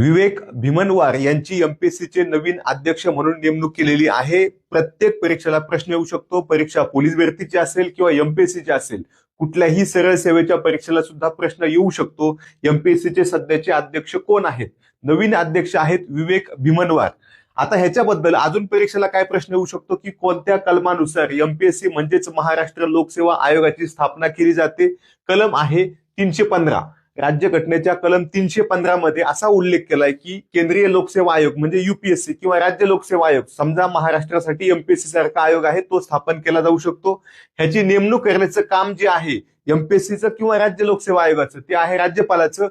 विवेक भीमनवार यांची एमपीएससीचे नवीन अध्यक्ष म्हणून नेमणूक केलेली आहे. प्रत्येक परीक्षेला प्रश्न येऊ शकतो. परीक्षा पोलीस भरतीची असेल किंवा एमपीएससीची असेल कुठल्याही सरळ सेवेच्या परीक्षेला सुद्धा प्रश्न येऊ शकतो. एमपीएससीचे सध्याचे अध्यक्ष कोण आहेत? नवीन अध्यक्ष आहेत विवेक भीमनवार. आता ह्याच्याबद्दल अजून परीक्षेला काय प्रश्न येऊ शकतो की कोणत्या कलमानुसार एमपीएससी म्हणजेच महाराष्ट्र लोकसेवा आयोगाची स्थापना केली जाते? कलम आहे तीनशे पंधरा. राज्यघटनेच्या कलम तीनशे पंधरा मध्ये असा उल्लेख केलाय की केंद्रीय लोकसेवा आयोग म्हणजे युपीएससी किंवा राज्य लोकसेवा आयोग समजा महाराष्ट्रासाठी एमपीएससी सारखा आयोग आहे तो स्थापन केला जाऊ शकतो. ह्याची नेमणूक करण्याचं काम जे आहे एमपीएससीचं किंवा राज्य लोकसेवा आयोगाचं ते आहे राज्यपालाचं.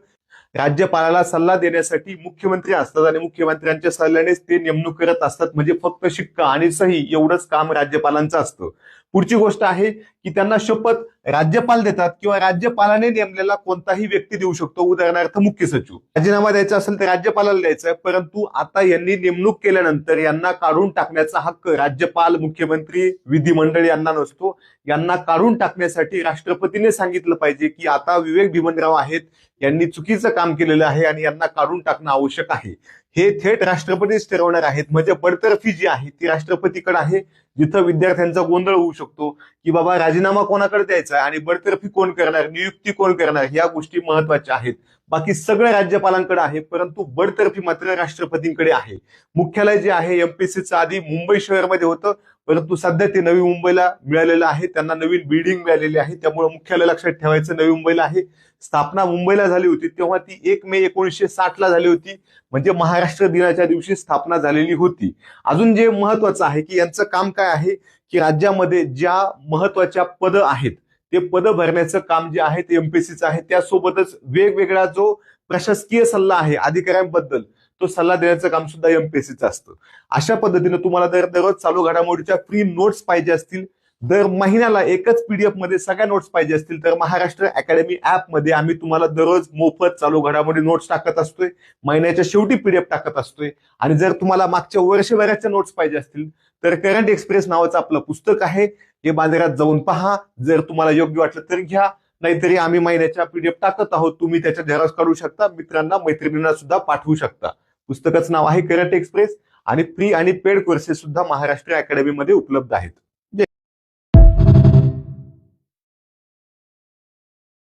राज्यपालाला सल्ला देण्यासाठी मुख्यमंत्री असतात आणि मुख्यमंत्र्यांच्या सल्ल्यानेच ते नेमणूक करत असतात म्हणजे फक्त शिक्का आणि सही एवढंच काम राज्यपालांचं असतं. पुढची गोष्ट आहे की त्यांना शपथ राज्यपाल देतात किंवा राज्यपालाने नेमलेला कोणताही व्यक्ती देऊ शकतो. उदाहरणार्थ मुख्य सचिव. राजीनामा द्यायचा असेल तर राज्यपालाला द्यायचा आहे परंतु आता यांनी नेमणूक केल्यानंतर यांना काढून टाकण्याचा हक्क राज्यपाल मुख्यमंत्री विधिमंडळ यांना नसतो. यांना काढून टाकण्यासाठी राष्ट्रपतीने सांगितलं पाहिजे की आता विवेक भीमनराव आहेत यांनी चुकीचं काम केलेलं आहे आणि यांना काढून टाकणं आवश्यक आहे. हे थेट राष्ट्रपतीच ठरवणार आहेत. म्हणजे बडतर्फी जी आहे ती राष्ट्रपतीकडे आहे जिथं विद्यार्थ्यांचा गोंधळ होऊ शकतो की बाबा राजीनामा कोणाकडे द्यायचा आहे आणि बडतर्फी कोण करणार नियुक्ती कोण करणार या गोष्टी महत्त्वाच्या आहेत. बाकी सगळं राज्यपालांकडे आहे परंतु बडतर्फी मात्र राष्ट्रपतींकडे आहे. मुख्यालय जे आहे एमपीसीचं आधी मुंबई शहरमध्ये होतं परंतु सध्या ते नवी मुंबईला मिळालेलं आहे. त्यांना नवीन बिल्डिंग मिळालेली आहे. त्यामुळे मुख्यालय लक्षात ठेवायचं नवी मुंबईला आहे. स्थापना मुंबईला झाली होती तेव्हा ती एक मे एकोणीसशे साठ ला झाली होती. म्हणजे महाराष्ट्र दिनाच्या दिवशी स्थापना झालेली होती. अजून जे महत्वाचं आहे की यांचं काम काय आहे की राज्यामध्ये ज्या महत्त्वाच्या पद आहेत ते पद भरण्याचं काम जे आहे ते एमपीसीचं आहे. त्यासोबतच वेगवेगळा जो प्रशासकीय सल्ला आहे अधिकाऱ्यांबद्दल तो सल्ला देण्याचं काम सुद्धा एमपीएससीचं असतं. अशा पद्धतीने तुम्हाला दर दररोज चालू घडामोडीच्या फ्री नोट्स पाहिजे असतील दर महिन्याला एकच पीडीएफमध्ये सगळ्या नोट्स पाहिजे असतील तर महाराष्ट्र अकॅडमी ॲपमध्ये आम्ही तुम्हाला दररोज मोफत चालू घडामोडी नोट्स टाकत असतोय महिन्याच्या शेवटी पीडीएफ टाकत असतोय. आणि जर तुम्हाला मागच्या वर्षभराच्या नोट्स पाहिजे असतील तर करंट एक्सप्रेस नावाचं आपलं पुस्तक आहे हे बाजारात जाऊन पहा. जर तुम्हाला योग्य वाटलं तर घ्या. नाहीतरी आम्ही महिन्याच्या पीडीएफ टाकत आहोत. तुम्ही त्याच्या झेरॉक्स काढू शकता. मित्रांना मैत्रिणींना सुद्धा पाठवू शकता. पुस्तकाचं नाव आहे करंट एक्सप्रेस आणि फ्री आणि पेड कोर्सेस सुद्धा महाराष्ट्र अकॅडमीमध्ये उपलब्ध आहेत.